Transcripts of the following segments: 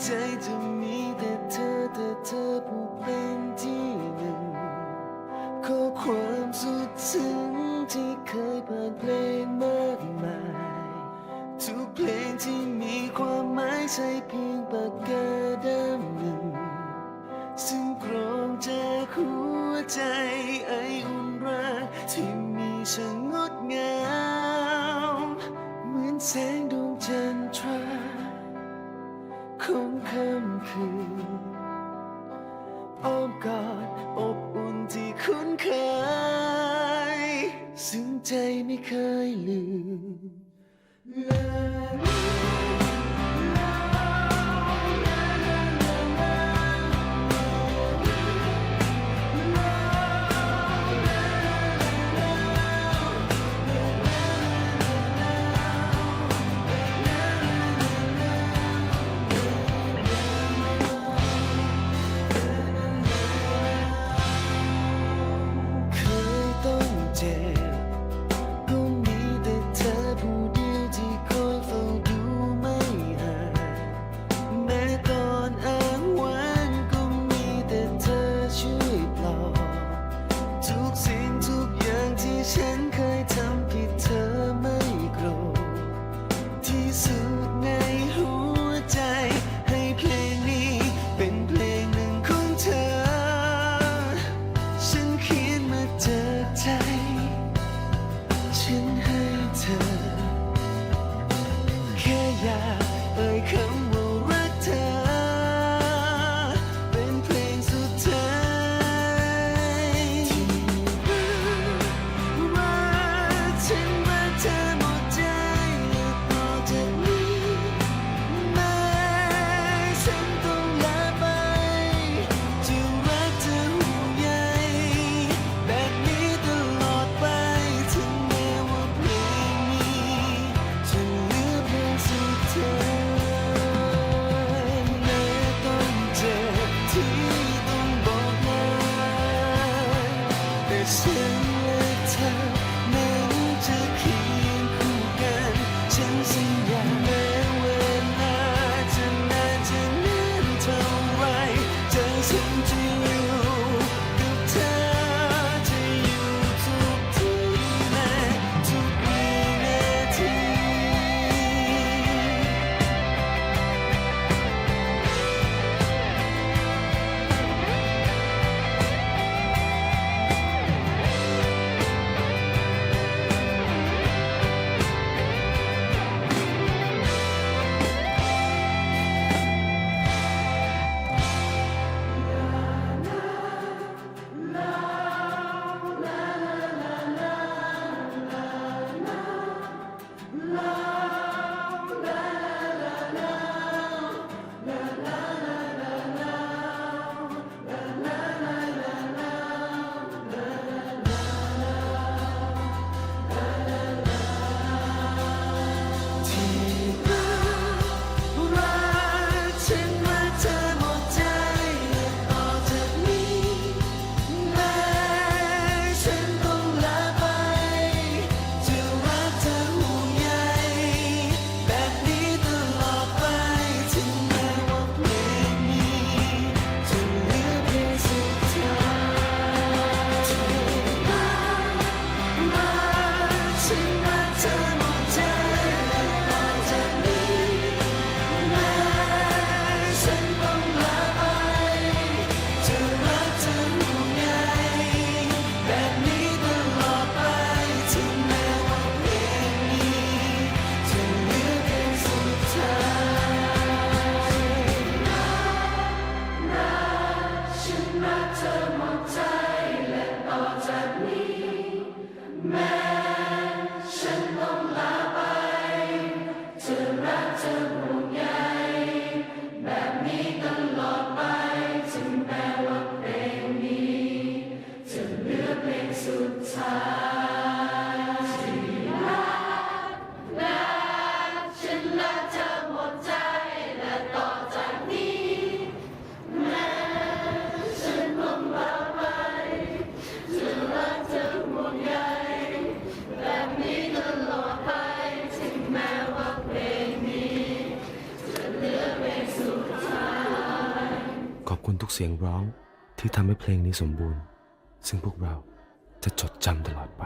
ใจจะมีแต่เธอแต่เธอผู้เป็นที่หนึ่งขอความสุดซึ้งที่เคยผ่านเพลงมากมาย ทุกเพลงที่มีความหมายใช่เพียงปากกาดำหนึ่ง ซึ่งกรองจากหัวใจไออุ่นรักที่มีช่างงดงาม เหมือนแสงดวงจันทราของ ค่ำคืนอ้อมกอดอบอุ่นที่คุ้นเคย ซึ่งใจไม่เคยลืม 心 เสียงร้องที่ทำให้เพลงนี้สมบูรณ์ ซึ่งพวกเราจะจดจำตลอดไป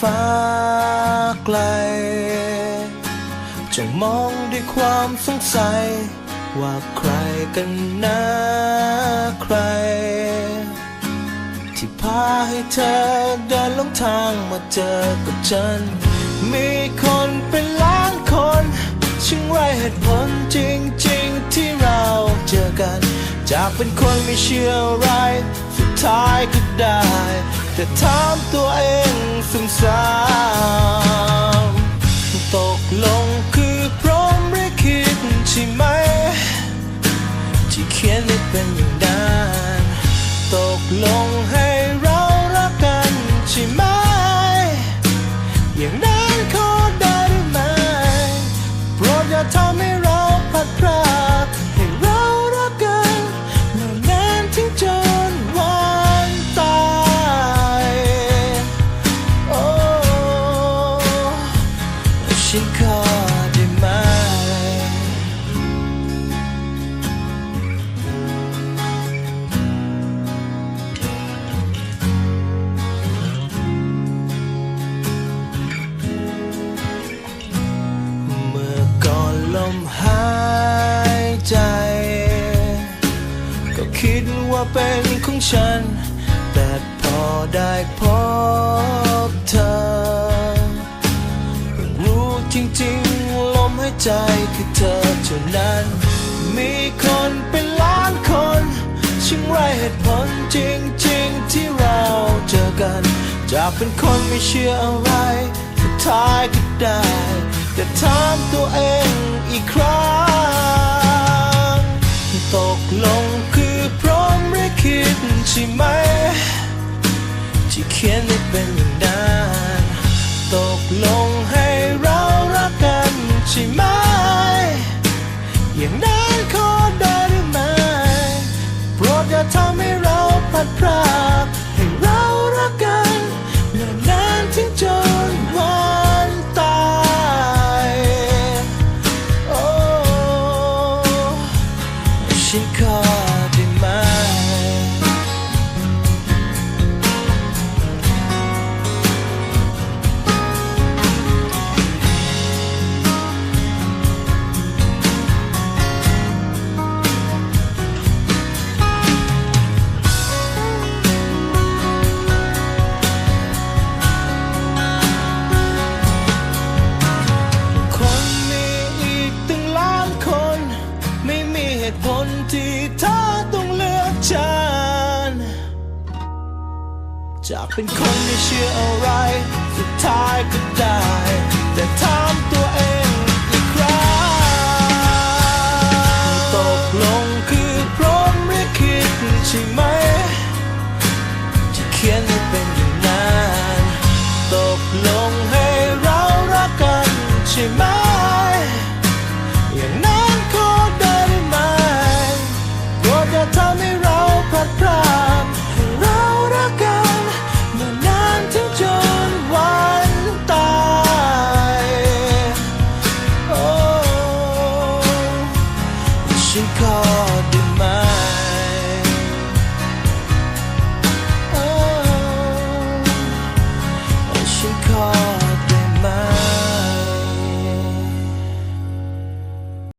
ฟ้าไกลจงมองด้วยความสงสัย ว่าใครกันนะใคร ที่พาให้เธอเดินลงทางมาเจอกับฉัน มีคนเป็นล้านคนช่างไรเหตุผลจริง ๆ ที่เราเจอกัน จากเป็นคนไม่เชื่ออะไร สุดท้ายก็ได้ แต่ถามตัวเองซ้ำๆตกลงคือพร้อมหรือคิดใช่ไหม ที่เขียนได้เป็นอย่างนั้นตกลงให้ มหายใจ ก็คิดว่าเป็นของฉัน แต่พอได้พบเธอ รู้จริงๆลมหายใจคือเธอเท่านั้น มีคนเป็นล้านคนช่างไรเหตุผลจริงๆที่เราเจอกัน จากเป็นคนไม่เชื่ออะไรสุดท้ายก็ได้ แต่ถามตัวเองอีกครั้ง ตกลงคือพร้อมหรือคิดใช่ไหม ที่เขียนไม่เป็นอย่างนั้นตกลงให้เรารักกันใช่ไหม อย่างนั้นขอได้หรือไม่โปรดอย่าทำให้เราพลัดพรากให้เรารักกัน จากเป็นคนไม่เชื่ออะไร สุดท้ายก็ได้ แต่ถามตัวเองอีกครั้งตกลงคือพร้อมหรือคิดใช่ไหม ที่เขียนไม่เป็น